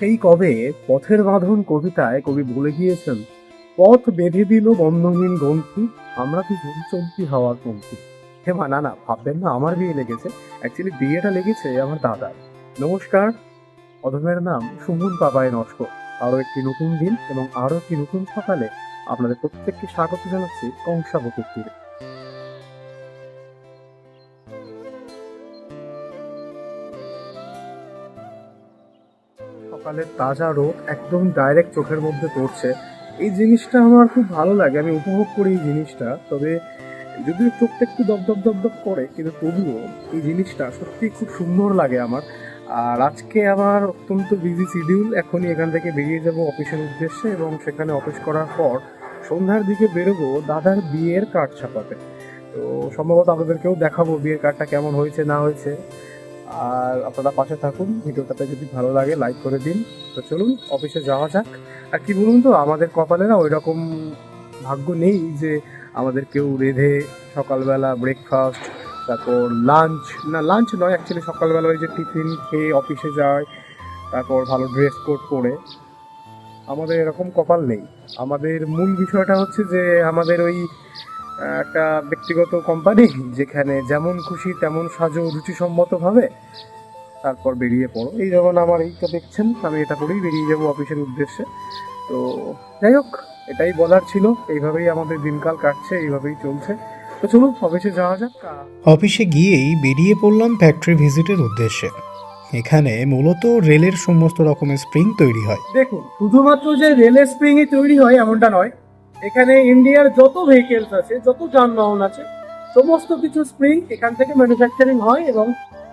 সেই কবে পথের বাঁধন কবিতায় কবি বলে গিয়েছেন, পথ বেঁধে দিল বন্ধহীন গ্রন্থি, আমরা দুজন চলতি হওয়ার পন্থী হে মা, না না, ভাববেন না, আমার বিয়ে লেগেছে। অ্যাকচুয়ালি বিয়েটা লেগেছে আমার দাদার। নমস্কার। অধমের নাম সুমন পাপায় নস্কর। আরও একটি নতুন দিন এবং আরও একটি নতুন সকালে আপনাদের প্রত্যেককে স্বাগত জানাচ্ছি কংসাবতীর তীরে। সকালের তাজা রোদ একদম ডাইরেক্ট চোখের মধ্যে পড়ছে। এই জিনিসটা আমার খুব ভালো লাগে, আমি উপভোগ করি এই জিনিসটা। তবে যদিও চোখটা একটু দপদপ দপদপ করে, কিন্তু তবুও এই জিনিসটা সত্যি খুব সুন্দর লাগে আমার। আর আজকে আমার অত্যন্ত বিজি শিডিউল এখনই এখান থেকে বেরিয়ে যাব অফিসের উদ্দেশ্যে এবং সেখানে অফিস করার পর সন্ধ্যার দিকে বেরোবো দাদার বিয়ের কার্ড ছাপাতে। তো সম্ভবত আপনাদেরকেও দেখাবো বিয়ের কার্ডটা কেমন হয়েছে, না হয়েছে। আর আপনারা পাশে থাকুন, ভিডিওটাতে যদি ভালো লাগে লাইক করে দিন। তো চলুন, অফিসে যাওয়া যাক। আর কি বলুন তো, আমাদের কপালে না ওই রকম ভাগ্য নেই যে আমাদের কেউ রেধে সকালবেলা ব্রেকফাস্ট তারপর লাঞ্চ না লাঞ্চ নয় অ্যাকচুয়ালি সকালবেলা ওই যে টিফিন খেয়ে অফিসে যায়, তারপর ভালো ড্রেস কোড পরে। আমাদের এরকম কপাল নেই। আমাদের মূল বিষয়টা হচ্ছে যে আমাদের ওই একটা ব্যক্তিগত কোম্পানি যেখানে যেমন খুশি তেমন সাজো রুচিসম্মতভাবে তারপর বেরিয়ে পড়ো। এই যখন আমার এইটা দেখছেন আমি এটা করেই বেরিয়ে যাব অফিসের উদ্দেশ্যে। তো যাই হোক এটাই বলার ছিল। এইভাবেই আমাদের দিনকাল কাটছে এইভাবেই চলছে। তো চলুন অফিসে যাওয়া যাক। অফিসে গিয়েই বেরিয়ে পড়লাম ফ্যাক্টরি ভিজিটের উদ্দেশ্যে। এখানে মূলত রেলের সমস্ত রকমের স্প্রিং তৈরি হয়। দেখুন শুধুমাত্র যে রেলের স্প্রিংই তৈরি হয় এমনটা নয়। এখানে ইন্ডিয়ার যত ভেহিকেলস আছে, যত যানবাহন আছে, সমস্ত কিছু স্প্রিং এখান থেকে ম্যানুফ্যাকচারিং হয় এবং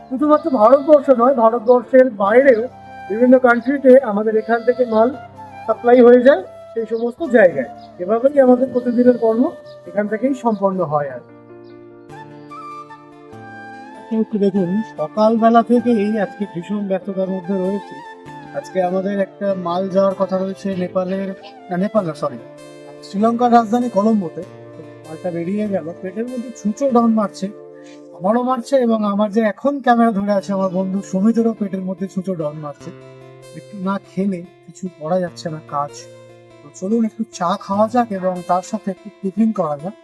শুধুমাত্র ভারতবর্ষ নয়, ভারতবর্ষের বাইরেও বিভিন্ন কান্ট্রিতে আমাদের এখান থেকে মাল সাপ্লাই হয়ে যায় সেই সমস্ত জায়গায়। এভাবেই আমাদের প্রতিদিনের কর্ম এখান থেকেই সম্পন্ন হয় আর দেখুন, সকালবেলা থেকেই আজকে ভীষণ ব্যস্ততার মধ্যে রয়েছে। আজকে আমাদের একটা মাল যাওয়ার কথা রয়েছে নেপালের নেপাল সরি শ্রীলঙ্কার রাজধানী কলম্বোতে তো মালটা বেরিয়ে গেল। পেটের মধ্যে ছুঁচো ডাউন মারছে, আমারও মারছে এবং আমার যে এখন ক্যামেরা ধরে আছে আমার বন্ধু সুমিতেরও পেটের মধ্যে ছুঁচো ডাউন মারছে। একটু না খেলে কিছু করা যাচ্ছে না কাজ। তো চলুন একটু চা খাওয়া যাক এবং তার সাথে একটু টিফিন করা যাক।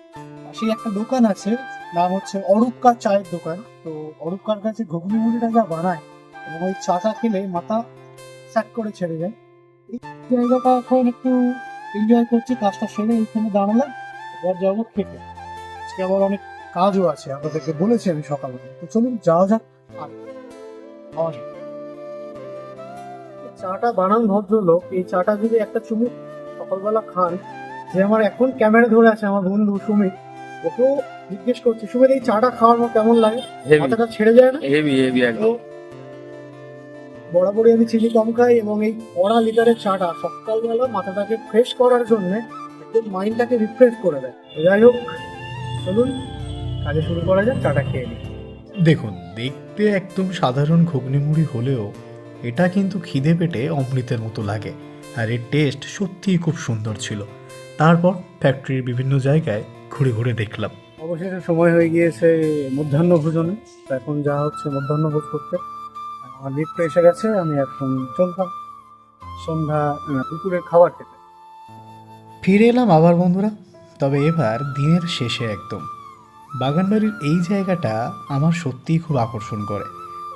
পাশেই একটা দোকান আছে, নাম হচ্ছে অরূপকার চায়ের দোকান। তো অরূপকার কাছে ঘুগনি মুড়িটা যা বানায় এবং ওই চাটা খেলে মাথা স্যাট করে ছেড়ে যায় এই জায়গাটা এখন একটু এনজয় করছি কাজটা সেরে এইখানে দাঁড়ালাম এবার যাব খেতে। আজকে আবার অনেক কাজও আছে আপনাদেরকে বলেছি আমি সকালে। তো চলুন যাওয়া যাক। আর খাওয়া যাক। চাটা বানান ভদ্রলোক এই চাটা যদি একটা চুমুক সকালবেলা খান যে আমার এখন ক্যামেরা ধরে আছে আমার বন্ধু সুমিত ওকেও জিজ্ঞেস করছি সুমিত এই চাটা খাওয়ার কেমন লাগে? মাথাটা ছেড়ে যায় না? হেভি হেভি একদম। বরাবরই আমি চিনি কম খাই এবং এই কড়া লিটারের চাটা সকালবেলা মাথাটাকে ফ্রেশ করার জন্য একদম মাইন্ডটাকে রিফ্রেশ করে দেয়। যাই হোক চলুন কাজে শুরু করা যাক চাটা খেয়ে নিই। দেখুন দেখতে একদম সাধারণ ঘুগনি মুড়ি হলেও এটা কিন্তু খিদে পেটে অমৃতের মতো লাগে আর এর টেস্ট সত্যিই খুব সুন্দর ছিল। তারপর ফ্যাক্টরির বিভিন্ন জায়গায় ঘুরে ঘুরে দেখলাম। অবশেষে সময় হয়ে গিয়েছে মধ্যাহ্ন ভোজনে। এখন যা হচ্ছে মধ্যাহ্ন ভোজ করতে। আমার লিফ্ট এসে গেছে, আমি এখন চলতাম। সন্ধ্যা দুপুরের খাবার খেতে। ফিরে এলাম আবার, বন্ধুরা। তবে এবার দিনের শেষে একদম। বাগানবাড়ির এই জায়গাটা আমার সত্যিই খুব আকর্ষণ করে।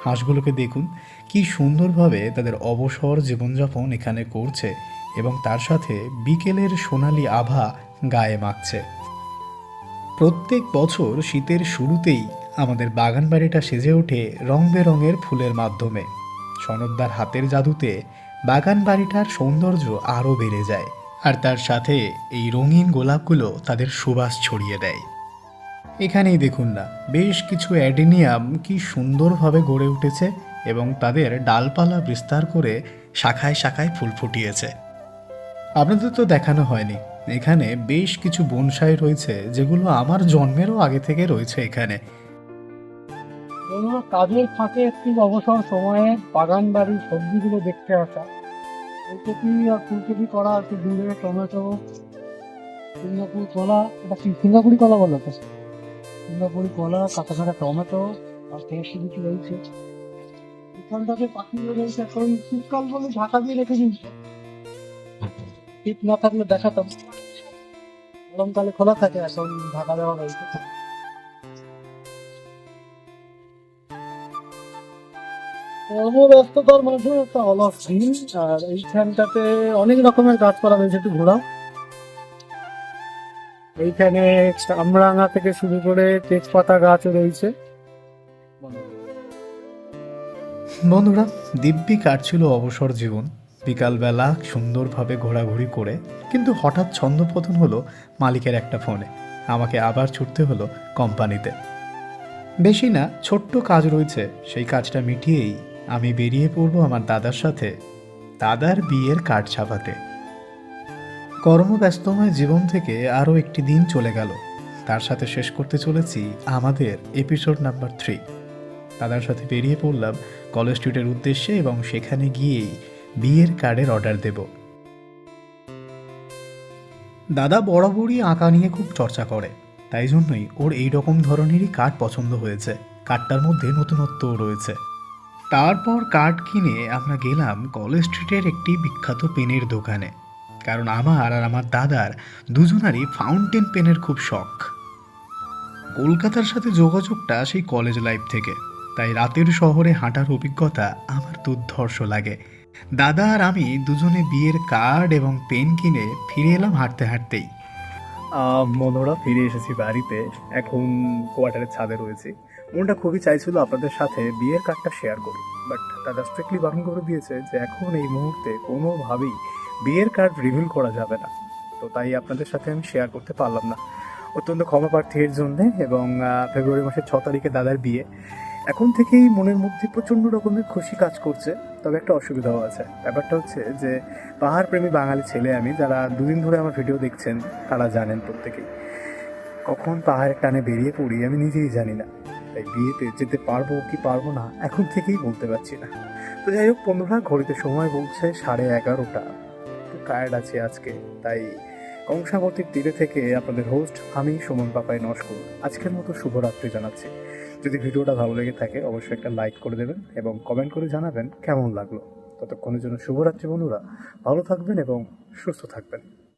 হাঁসগুলোকে দেখুন, কি সুন্দরভাবে তাদের অবসর জীবনযাপন এখানে করছে এবং তার সাথে বিকেলের সোনালি আভা গায়ে মাখছে। প্রত্যেক বছর শীতের শুরুতেই আমাদের বাগান বাড়িটা সেজে ওঠে রং বেরঙের ফুলের মাধ্যমে। সনদদার হাতের জাদুতে বাগান বাড়িটার সৌন্দর্য আরও বেড়ে যায় আর তার সাথে এই রঙিন গোলাপগুলো তাদের সুবাস ছড়িয়ে দেয়। এখানেই দেখুন না, বেশ কিছু অ্যাডেনিয়াম কি সুন্দরভাবে গড়ে উঠেছে এবং তাদের ডালপালা বিস্তার করে শাখায় শাখায় ফুল ফুটিয়েছে। আপনাদের তো দেখানো হয়নি, এখানে বেশ কিছু বনসাই রয়েছে যেগুলো আমার জন্মেরও আগে থেকে রয়েছে এখানে। কোনো কাজের ফাঁকে একটু অবসর সময়ে বাগান বাড়ির সবজিগুলো দেখতে আসা। ফুলকপি আর ফুলকপি করা আছে দূরে, টমেটো, সিঙ্গাপুর কলা, এটা সিঙ্গাপুরি কলা বলো তো সিঙ্গাপুরি কলা, কাঁচা কাঁচা টমেটো আর পেঁয়াজ কিছু রয়েছে। এখানটাতে পাখি রয়েছে, এখন শীতকাল বলে ঢাকা দিয়ে রেখে দিয়েছে। শীত না থাকলে দেখাতাম। গরমকালে খোলা থাকে, এখন ঢাকা দেওয়া হয়েছে কর্মব্যস্ততার মাঝে একটা অলস দিন আর এইখানটাতে অনেক রকমের গাছপালা রয়েছে একটু ঘোরাও। এইখানে কামরাঙা থেকে শুরু করে তেজপাতা গাছও রয়েছে। বন্ধুরা, দিব্যি কাটছিল অবসর জীবন। বিকালবেলা সুন্দরভাবে ঘোরাঘুরি করে, কিন্তু হঠাৎ ছন্দপতন হলো মালিকের একটা ফোনে। আমাকে আবার ছুটতে হলো কোম্পানিতে। বেশি না, ছোট্ট কাজ রয়েছে, সেই কাজটা মিটিয়েই আমি বেরিয়ে পড়ব আমার দাদার সাথে। দাদার বিয়ের কার্ড ছাপাতে। কর্মব্যস্তময় জীবন থেকে আরও একটি দিন চলে গেল। তার সাথে শেষ করতে চলেছি আমাদের এপিসোড নাম্বার থ্রি দাদার সাথে বেরিয়ে পড়লাম কলেজ স্ট্রিটের উদ্দেশ্যে এবং সেখানে গিয়েই বিয়ের কার্ডের অর্ডার দেব। দাদা বরাবরই আঁকা নিয়ে খুব চর্চা করে। তাই জন্যই ওর এই রকম ধরনেরই কার্ড পছন্দ হয়েছে। কার্ডটার মধ্যে নতুনত্বও রয়েছে। তারপর কার্ড কিনে আমরা গেলাম কলেজ স্ট্রিটের একটি বিখ্যাত পেনের দোকানে। কারণ আমার আর আমার দাদার দুজনারই ফাউন্টেন পেনের খুব শখ। কলকাতার সাথে যোগাযোগটা সেই কলেজ লাইফ থেকে। তাই রাতের শহরে হাঁটার অভিজ্ঞতা আমার দুর্ধর্ষ লাগে। দাদা আর আমি দুজনে বিয়ের কার্ড এবং পেন কিনে ফিরে এলাম হাঁটতে হাঁটতেই। মনোরা ফিরে এসেছি বাড়িতে। এখন কোয়ার্টারের ছাদে রয়েছি। মনটা খুবই চাইছিল আপনাদের সাথে বিয়ের কার্ডটা শেয়ার করি বাট দাদা স্ট্রিক্টলি বারণ করে দিয়েছে যে এখন এই মুহূর্তে কোনোভাবেই বিয়ের কার্ড রিভিল করা যাবে না। তো তাই আপনাদের সাথে আমি শেয়ার করতে পারলাম না। অত্যন্ত ক্ষমা প্রার্থী এর জন্যে এবং ফেব্রুয়ারি মাসের ছ তারিখে দাদার বিয়ে। এখন থেকেই মনের মধ্যে প্রচণ্ড রকমের খুশি কাজ করছে, তবে একটা অসুবিধাও আছে। ব্যাপারটা হচ্ছে যে পাহাড় প্রেমী বাঙালি ছেলে আমি, যারা দুদিন ধরে আমার ভিডিও দেখছেন, তারা জানেন প্রত্যেকেই। কখন পাহাড়ের টানে বেরিয়ে পড়ি আমি নিজেই জানি না। তাই বিয়েতে যেতে পারব কি পারব না এখন থেকেই বলতে পারছি না। তো যাই হোক, বন্ধুরা, ঘড়িতে সময় বলছে সাড়ে এগারোটা। টায়ার্ড আছি আজকে, তাই কংসাবতীর তীরে থেকে আপনাদের হোস্ট আমি সুমন পাপাই নস্কর। আজকের মতো শুভরাত্রি জানাচ্ছি। যদি ভিডিওটা ভালো লেগে থাকে, অবশ্যই একটা লাইক করে দেবেন এবং কমেন্ট করে জানাবেন কেমন লাগল। ততক্ষণের জন্য শুভরাত্রি বন্ধুরা, ভালো থাকবেন এবং সুস্থ থাকবেন।